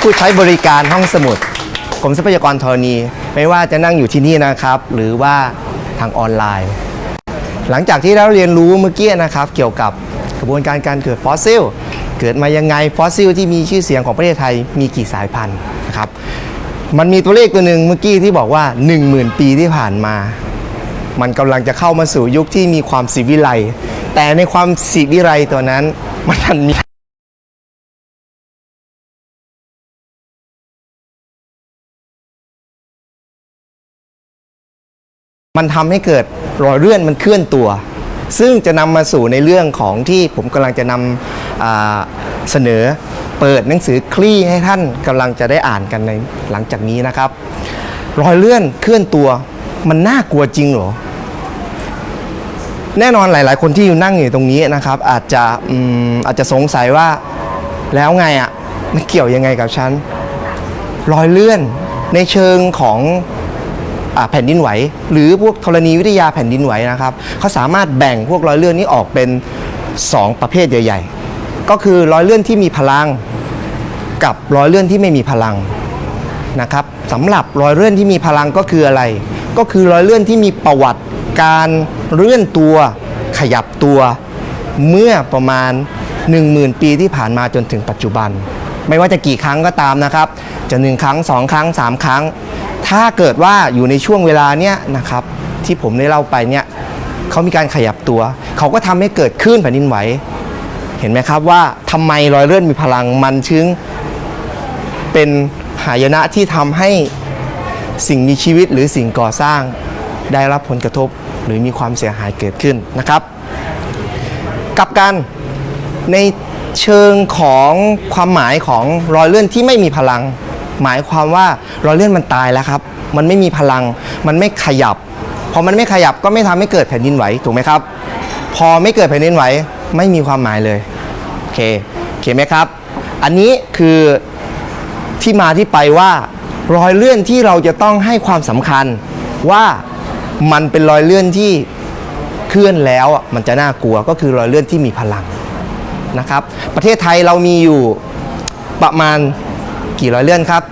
ผู้ใช้บริการห้องสมุดกรมทรัพยากรธรณี ไม่ว่าจะนั่งอยู่ที่นี่นะครับ หรือว่าทางออนไลน์ หลังจากที่เราเรียนรู้เมื่อกี้นะครับ เกี่ยวกับกระบวนการการเกิดฟอสซิลเกิดมายังไงฟอสซิลที่มีชื่อเสียงของประเทศไทยมีกี่สายพันธุ์นะครับมันมีตัวเลขตัวหนึ่งเมื่อกี้ที่บอกว่า 10,000 ปีที่ผ่านมา มันกำลังจะเข้ามาสู่ยุคที่มีความสิวิไลแต่ในความสิวิไลตัวนั้นมันมี มันทำให้เกิดรอยเลื่อนมันเคลื่อนตัว ซึ่งจะนำมาสู่ในเรื่องของที่ผมกำลังจะนำอ่าเสนอเปิดหนังสือคลี่ให้ท่านกำลังจะได้อ่านกันในหลังจากนี้นะครับ รอยเลื่อนเคลื่อนตัว มันน่ากลัวจริงเหรอแน่นอนหลาย ๆ คนที่อยู่นั่งอยู่ตรงนี้นะครับ อาจจะออาจจะสงสัยว่าแล้วไงอะ่ะมันเกี่ยวยังไงกับฉันรอยเลื่อนในเชิงของ แผ่นดินไหว หรือพวกธรณีวิทยาแผ่นดินไหวนะครับเขาสามารถแบ่งพวกรอยเลื่อนนี้ออกเป็น 2 ประเภทใหญ่ ๆ ก็คือรอยเลื่อนที่มีพลังกับรอยเลื่อนที่ไม่มีพลังนะครับสำหรับรอยเลื่อนที่มีพลังก็คืออะไร ก็คือรอยเลื่อนที่มีประวัติการเลื่อนตัวขยับตัว เมื่อประมาณ 10,000 ปีที่ผ่านมาจนถึงปัจจุบัน ไม่ว่าจะกี่ครั้งก็ตามนะครับ จะหนึ่งครั้งสองครั้งสามครั้ง ถ้าเกิดว่าอยู่ในช่วงเวลาเนี้ยนะครับที่ผมได้เล่าไปเนี่ยเขามีการขยับตัว เขาก็ทำให้เกิดคลื่นแผ่นดินไหวเห็นไหมครับว่าทำไมรอยเลื่อนมีพลังมันชึงเป็นหายนะที่ทำให้สิ่งมีชีวิตหรือสิ่งก่อสร้าง ได้รับผลกระทบหรือมีความเสียหายเกิดขึ้นนะครับกลับกันในเชิงของความหมายของรอยเลื่อนที่ไม่มีพลัง หมายความว่ารอยเลื่อนมันตายแล้วครับ มันไม่มีพลัง มันไม่ขยับ พอมันไม่ขยับก็ไม่ทำให้เกิดแผ่นดินไหวถูกไหมครับ พอไม่เกิดแผ่นดินไหวไม่มีความหมายเลยโอเคโอเคไหมครับ อันนี้คือที่มาที่ไปว่ารอยเลื่อนที่เราจะต้องให้ความสำคัญว่ามันเป็นรอยเลื่อนที่เคลื่อนแล้วมันจะน่ากลัวก็คือรอยเลื่อนที่มีพลังนะครับ ประเทศไทยเรามีอยู่ประมาณ กี่ร้อยเลื่อนครับ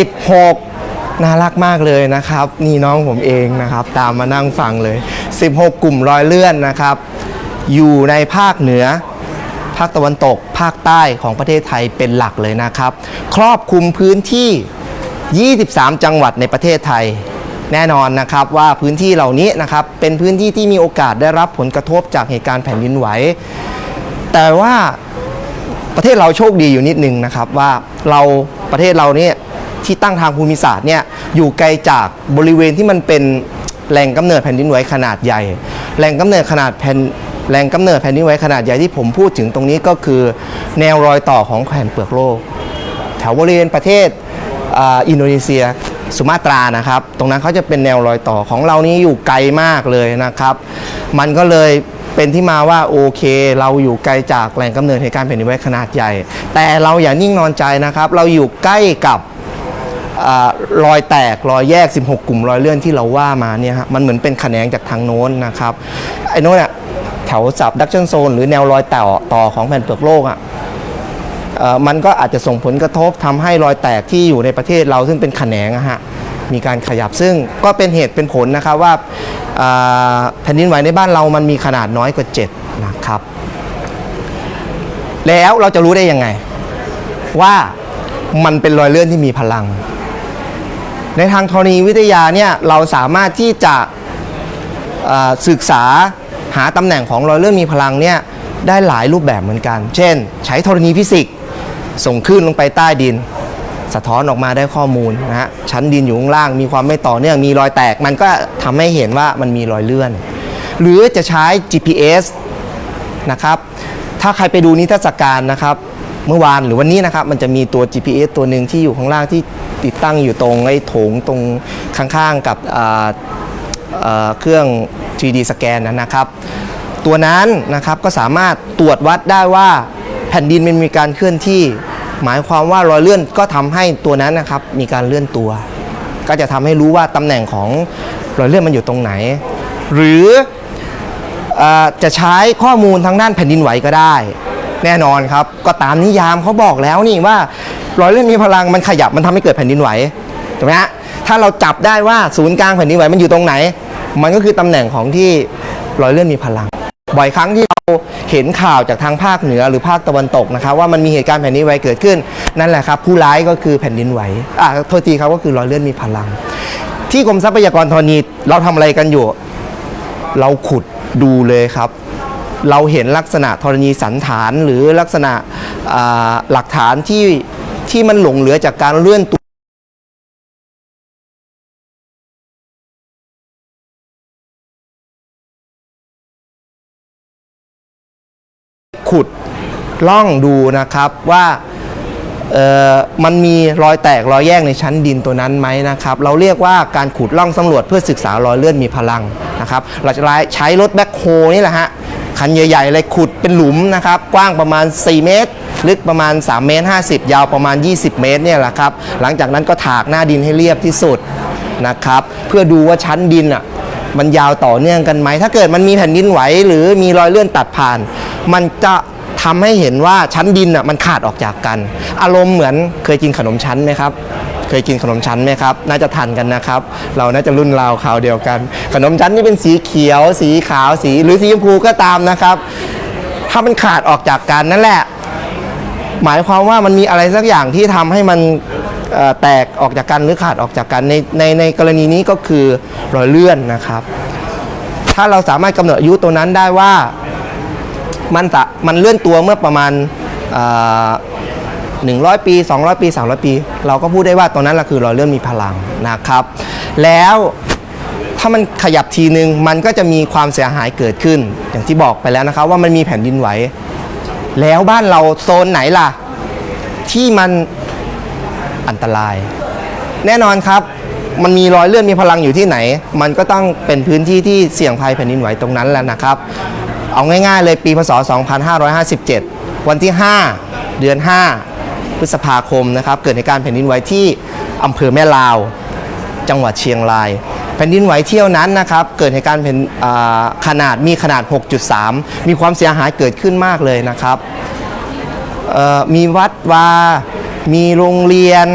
16 น่ารักมากเลยนะครับ นี่น้องผมเองนะครับ ตามมานั่งฟังเลย 16 กลุ่มรอยเลื่อนนะครับ อยู่ในภาคเหนือ ภาคตะวันตก ภาคใต้ของประเทศไทยเป็นหลักเลยนะครับ ครอบคลุมพื้นที่ 23 จังหวัดในประเทศไทยแน่นอนนะครับว่าพื้นที่เหล่านี้นะครับเป็นพื้นที่ที่มีโอกาสได้รับผลกระทบจากเหตุการณ์แผ่นดินไหว แต่ว่า ประเทศเราโชคดีอยู่นิดนึงนะครับว่าเราประเทศเราเนี่ยที่ตั้งทางภูมิศาสตร์เนี่ยอยู่ไกลจากบริเวณที่มันเป็นแหล่งกำเนิดแผ่นดินไหวขนาดใหญ่ แหล่งกำเนิดขนาดแผ่นแหล่งกำเนิดแผ่นดินไหวขนาดใหญ่ที่ผมพูดถึงตรงนี้ก็คือ แนวรอยต่อของแผ่นเปลือกโลก แถวบริเวณประเทศอ,อินโดนีเซียสุมาตรานะครับ ตรงนั้นเขาจะเป็นแนวรอยต่อของเรานี้อยู่ไกลมากเลยนะครับ มันก็เลย เป็นที่มาว่าโอเค เราอยู่ไกลจากแหล่งกำเนิดเหตุการณ์แผ่นดินไหวขนาดใหญ่ แต่เราอย่านิ่งนอนใจนะครับ เราอยู่ใกล้กับอรอยแตกรอยแยก 16 กลุ่มรอยเลื่อนที่เราว่ามาเนี่ยฮะมันเหมือนเป็นแขนงจากทางโน้นนะครับไอ้โน้นอะแถวสับดักชันโซนหรือแนวรอยต่อต่อของแผ่นเปลือกโลกอะเอ่อมันก็อาจจะส่งผลกระทบทำให้รอยแตกที่อยู่ในประเทศเราซึ่งเป็นแขนงอะฮะมีการขยับซึ่งก็เป็นเหตุเป็นผลนะครับว่า แผ่นดินไหวในบ้านเรามันมีขนาดน้อยกว่า 7 นะครับ แล้วเราจะรู้ได้ยังไง ว่ามันเป็นรอยเลื่อนที่มีพลัง ในทางธรณีวิทยาเนี่ยเราสามารถที่จะศึกษาหาตำแหน่งของรอยเลื่อนมีพลังเนี่ยได้หลายรูปแบบเหมือนกัน เช่น ใช้ธรณีฟิสิกส์ส่งคลื่นลงไปใต้ดิน สะท้อนออกมาได้ข้อมูลนะฮะชั้นดินอยู่ข้างล่างมีความไม่ต่อเนื่องมีรอยแตก มันก็ทำให้เห็นว่ามันมีรอยเลื่อน หรือจะใช้ GPS นะครับถ้าใครไปดูนิทรรศการนะครับเมื่อวานหรือวันนี้นะครับมันจะมีตัว GPS ตัวหนึ่งที่อยู่ข้างล่างที่ติดตั้งอยู่ตรงไอ้โถงตรงข้างๆกับเเครื่อง 3D สแกนนั้นนะครับ ตัวนั้นนะครับก็สามารถตรวจวัดได้ว่าแผ่นดินมันมีการเคลื่อนที่ หมายความว่ารอยเลื่อนก็ทำให้ตัวนั้นนะครับมีการเลื่อนตัว ก็จะทำให้รู้ว่าตำแหน่งของรอยเลื่อนมันอยู่ตรงไหน หรืออจะใช้ข้อมูลทางด้านแผ่นดินไหวก็ได้ แน่นอนครับ ก็ตามนิยามเขาบอกแล้วนี่ว่ารอยเลื่อนมีพลังมันขยับมันทำให้เกิดแผ่นดินไหวถูกไหมฮะถ้าเราจับได้ว่าศูนย์กลางแผ่นดินไหวมันอยู่ตรงไหน มันก็คือตำแหน่งของที่รอยเลื่อนมีพลัง บ่อยครั้งที่เราเห็นข่าวจากทางภาคเหนือหรือภาคตะวันตกนะครับว่ามันมีเหตุการณ์แผ่นดินไหวเกิดขึ้นนั่นแหละครับผู้ร้ายก็คือแผ่นดินไหวอ่าโทษทีครับก็คือรอยเลื่อนมีพลัง ที่กรมทรัพยากรธรณีเราทำอะไรกันอยู่ เราขุดดูเลยครับ เราเห็นลักษณะธรณีสันฐานหรือลักษณะอ่าหลักฐานที่ที่มันหลงเหลือจากการเลื่อนตัว ขุดล่องดูนะครับว่ามันมีรอยแตกรอยแยกในชั้นดินตัวนั้นไหมนะครับ เราเรียกว่าการขุดล่องสำรวจเพื่อศึกษารอยเลื่อนมีพลังนะครับเราจะใช้รถแบ็คโฮนี่แหละฮะคันใหญ่ๆเลยขุดเป็นหลุมนะครับ กว้างประมาณ 4 เมตร ลึกประมาณ 3 เมตร 50 ยาวประมาณ 20 เมตรเนี่ยแหละครับ หลังจากนั้นก็ถากหน้าดินให้เรียบที่สุดนะครับ เพื่อดูว่าชั้นดินอะ มันยาวต่อเนื่องกันไหม ถ้าเกิดมันมีแผ่นดินไหว หรือมีรอยเลื่อนตัดผ่าน มันจะทำให้เห็นว่าชั้นดินอะมันขาดออกจากกัน อารมณ์เหมือนเคยกินขนมชั้นไหมครับเคยกินขนมชั้นไหมครับ น่าจะทันกันนะครับ เราน่าจะรุ่นราวคราวเดียวกัน ขนมชั้นที่เป็นสีเขียว สีขาว สีหรือสีชมพูก็ตามนะครับ ถ้ามันขาดออกจากกันนั่นแหละ หมายความว่ามันมีอะไรสักอย่างที่ทำให้มัน แตกออกจากกันหรือขาดออกจากกันในในในกรณีนี้ก็คือรอยเลื่อนนะครับ ถ้าเราสามารถกำหนดอายุตัวนั้นได้ว่ามันจะมันเลื่อนตัวเมื่อประมาณหนึ่งร้อยปี 200 ปี 300 ปี เราก็พูดได้ว่าตรงนั้นแหละคือรอยเลื่อนมีพลังนะครับ แล้วถ้ามันขยับทีนึงมันก็จะมีความเสียหายเกิดขึ้น อย่างที่บอกไปแล้วนะครับ ว่ามันมีแผ่นดินไหว แล้วบ้านเราโซนไหนล่ะ ที่มัน อันตราย แน่นอนครับ มันมีรอยเลื่อนมีพลังอยู่ที่ไหน มันก็ต้องเป็นพื้นที่ที่เสี่ยงภัยแผ่นดินไหวตรงนั้นแหละนะครับ เอาง่ายๆเลยปีพศ 2557 วันที่ 5 เดือน 5 พฤษภาคมนะครับ เกิดเหตุการแผ่นดินไหวที่อำเภอแม่ลาว จังหวัดเชียงรายแผ่นดินไหวเที่ยวนั้นนะครับ เกิดเหตุการณ์เป็นขนาดมีขนาด 6.3 มีความเสียหายเกิดขึ้นมากเลยนะครับมีวัดวา มีโรงเรียน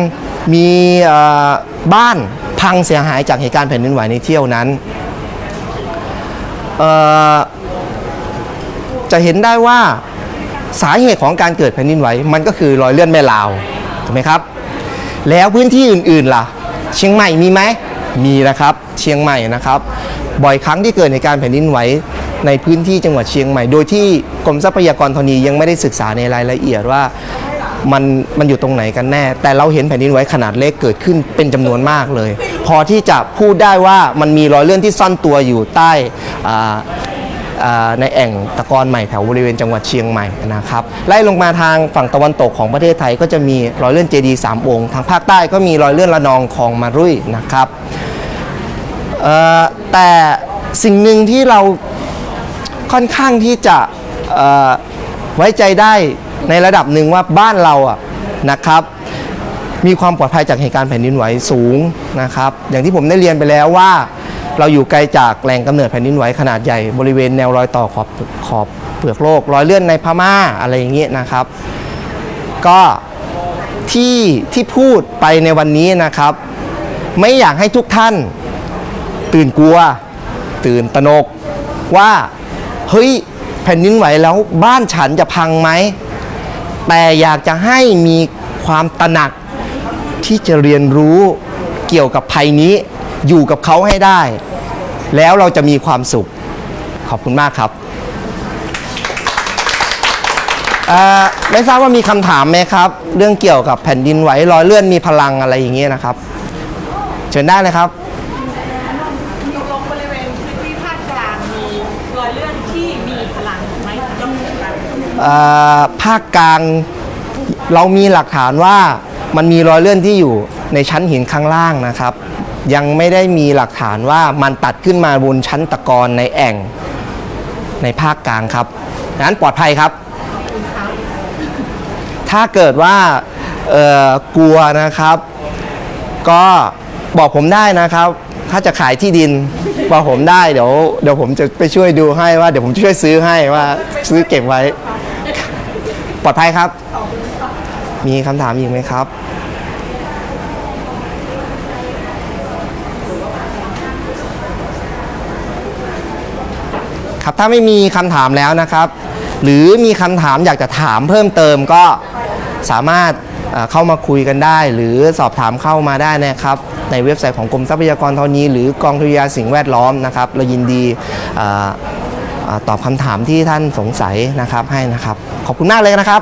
มีบ้านพังเสียหายจากเหตุการณ์แผ่นดินไหวในเที่ยวนั้น จะเห็นได้ว่าสาเหตุของการเกิดแผ่นดินไหวมันก็คือรอยเลื่อนแม่ลาวถูกไหมครับ แล้วพื้นที่อื่นๆล่ะ เชียงใหม่มีไหมมีนะครับเชียงใหม่นะครับ บ่อยครั้งที่เกิดในการแผ่นดินไหวในพื้นที่จังหวัดเชียงใหม่ โดยที่กรมทรัพยากรธรณียังไม่ได้ศึกษาในรายละเอียดว่า มันมันอยู่ตรงไหนกันแน่ แต่เราเห็นแผ่นดินไหวขนาดเล็กเกิดขึ้นเป็นจำนวนมากเลย พอที่จะพูดได้ว่ามันมีรอยเลื่อนที่ซ่อนตัวอยู่ใต้ในแอ่งตะกอนใหม่แถวบริเวณจังหวัดเชียงใหม่นะครับไล่ลงมาทางฝั่งตะวันตกของประเทศไทยก็จะมีรอยเลื่อนเจดีย์สามองค์ทางภาคใต้ก็มีรอยเลื่อนระนองคลองมารุ่ยนะครับแต่สิ่งหนึ่งที่เราค่อนข้างที่จะไว้ใจได้ ในระดับหนึ่งว่าบ้านเราอะนะครับ มีความปลอดภัยจากเหตุการณ์แผ่นดินไหวสูงนะครับ อย่างที่ผมได้เรียนไปแล้วว่า เราอยู่ไกลจากแหล่งกำเนิดแผ่นดินไหวขนาดใหญ่บริเวณแนวรอยต่อขอบขอบเปลือกโลกรอยเลื่อนในพม่าอะไรอย่างเงี้ยนะครับ ก็ที่ที่พูดไปในวันนี้นะครับ ไม่อยากให้ทุกท่าน ตื่นกลัว ตื่นตระหนกว่าเฮ้ยแผ่นดินไหวแล้วบ้านฉันจะพังไหม แต่อยากจะให้มีความตระหนักที่จะเรียนรู้เกี่ยวกับภัยนี้อยู่กับเขาให้ได้ แล้วเราจะมีความสุข ขอบคุณมากครับไม่ทราบว่ามีคำถามไหมครับ เรื่องเกี่ยวกับแผ่นดินไหวรอยเลื่อนมีพลังอะไรอย่างเงี้ยนะครับ เชิญได้เลยครับ ตกลงบริเวณพื้นที่ภาคกลางมีรอยเลื่อนที่มีพลังไหมยกตัวอย่าง เอ่อ ภาคกลางเรามีหลักฐานว่ามันมีรอยเลื่อนที่อยู่ในชั้นหินข้างล่างนะครับ ยังไม่ได้มีหลักฐานว่ามันตัดขึ้นมาบนชั้นตะกอนในแอ่งในภาคกลางครับดังนั้นปลอดภัยครับ ถ้าเกิดว่าเอ่อกลัวนะครับ ก็บอกผมได้นะครับ ถ้าจะขายที่ดินบอกผมได้เดี๋ยวเดี๋ยวผมจะไปช่วยดูให้ว่าเดี๋ยวผมจะช่วยซื้อให้ว่าซื้อเก็บไว้ ลอดภัยครับ มีคำถามอีกไหมครับครับถ้าไม่มีคำถามแล้วนะครับ หรือมีคำถามอยากจะถามเพิ่มเติมก็สามารถเข้ามาคุยกันได้ หรือสอบถามเข้ามาได้นะครับ ในเว็บไซต์ของกรมทรัพยากรธรณีหรือกองทุนยาสิ่งแวดล้อมนะครับ เรายินดี ตอบคำถามที่ท่านสงสัยนะครับให้นะครับ ขอบคุณมากเลยนะครับ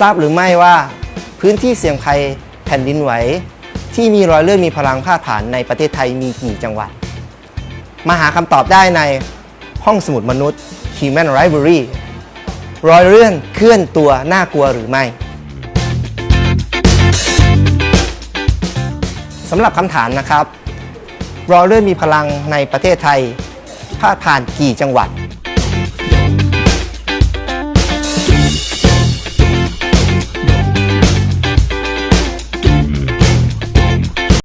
ทราบหรือไม่ว่าพื้นที่เสี่ยงภัยแผ่นดินไหว ที่มีรอยเลื่อนมีพลังพาดผ่านในประเทศไทยมีกี่จังหวัด มาหาคำตอบได้ในห้องสมุดมนุษย์ Human Library รอยเลื่อนเคลื่อนตัวน่ากลัวหรือไม่สำหรับคำถามนะครับ รอยเลื่อนมีพลังในประเทศไทยพาดผ่านกี่จังหวัด